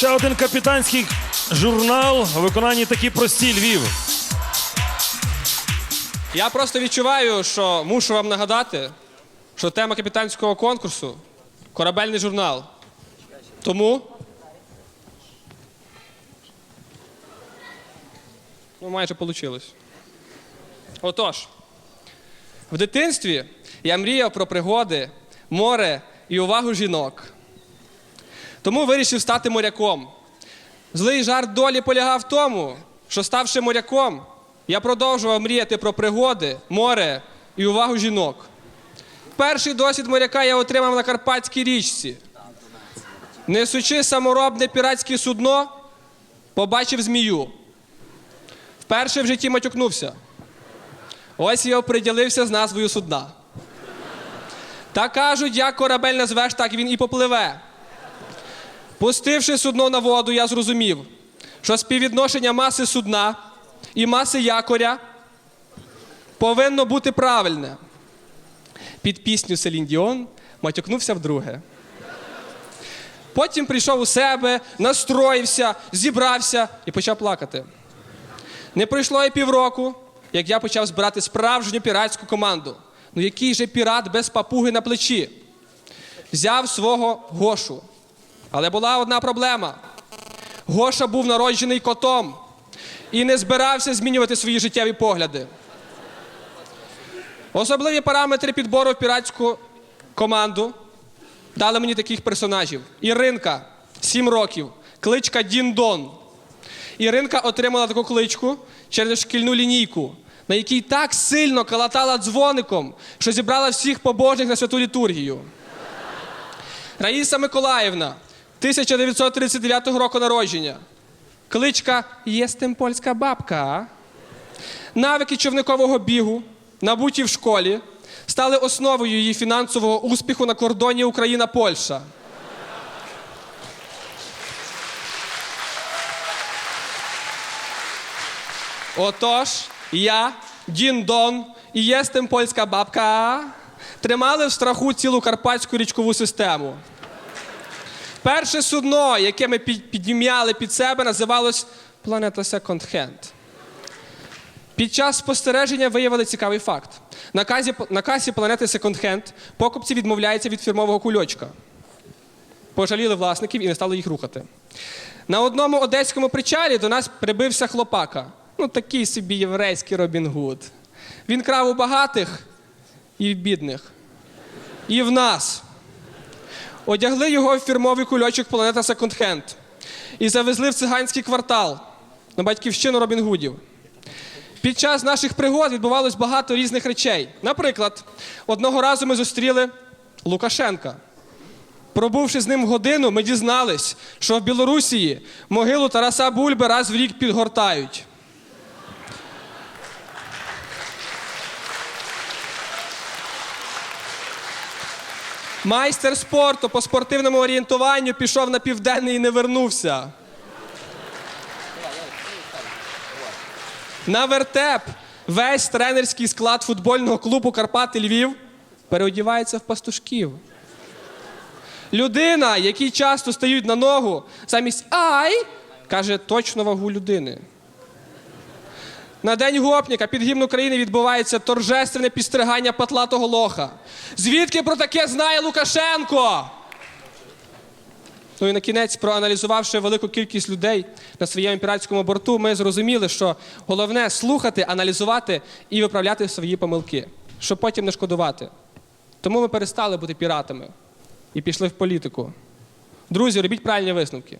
Ще один капітанський журнал у виконанні такі прості Львів. Я просто відчуваю, що мушу вам нагадати, що тема капітанського конкурсу корабельний журнал. Тому. Ну, майже вийшло. Отож, в дитинстві я мріяв про пригоди, море і увагу жінок. Тому вирішив стати моряком. Злий жарт долі полягав в тому, що ставши моряком, я продовжував мріяти про пригоди, море і увагу жінок. Перший досвід моряка я отримав на Карпатській річці. Несучи саморобне піратське судно, побачив змію. Вперше в житті матюкнувся. Ось я оприділився з назвою судна. Та кажуть, як корабель назвеш, так він і попливе. Пустивши судно на воду, я зрозумів, що співвідношення маси судна і маси якоря повинно бути правильне. Під пісню Селін Діон матюкнувся вдруге. Потім прийшов у себе, настроївся, зібрався і почав плакати. Не пройшло і півроку, як я почав збирати справжню піратську команду. Ну який же пірат без папуги на плечі? Взяв свого Гошу. Але була одна проблема. Гоша був народжений котом і не збирався змінювати свої життєві погляди. Особливі параметри підбору в піратську команду дали мені таких персонажів: Іринка, 7 років, кличка Діндон. Іринка отримала таку кличку через шкільну лінійку, на якій так сильно калатала дзвоником, що зібрала всіх побожних на святу літургію. Раїса Миколаївна, 1939 року народження. Кличка Єстем польська бабка. Навики човникового бігу, набуті в школі, стали основою її фінансового успіху на кордоні Україна-Польща. Отож, я, Дін Дон і єстем польська бабка тримали в страху цілу карпатську річкову систему. Перше судно, яке ми під- підім'яли під себе, називалось Планета Second Hand. Під час спостереження виявили цікавий факт. На, казі, на касі планети Second Hand покупці відмовляються від фірмового кульочка. Пожаліли власників і не стали їх рухати. На одному одеському причалі до нас прибився хлопака. Ну, такий собі єврейський Робін Гуд. Він крав у багатих і в бідних. І в нас. Одягли його в фірмовий кульочок планета Hand і завезли в циганський квартал на батьківщину Робін Гудів. Під час наших пригод відбувалось багато різних речей. Наприклад, одного разу ми зустріли Лукашенка. Пробувши з ним годину, ми дізнались, що в Білорусії могилу Тараса Бульби раз в рік підгортають. Майстер спорту по спортивному орієнтуванню пішов на південний і не вернувся. На вертеп весь тренерський склад футбольного клубу Карпати Львів переодівається в пастушків. Людина, які часто стають на ногу, замість ай, каже точно вагу людини. На день гопніка під гімн України відбувається торжественне підстригання патлатого лоха. Звідки про таке знає Лукашенко? Ну і на кінець, проаналізувавши велику кількість людей на своєму піратському борту, ми зрозуміли, що головне слухати, аналізувати і виправляти свої помилки, щоб потім не шкодувати. Тому ми перестали бути піратами і пішли в політику. Друзі, робіть правильні висновки.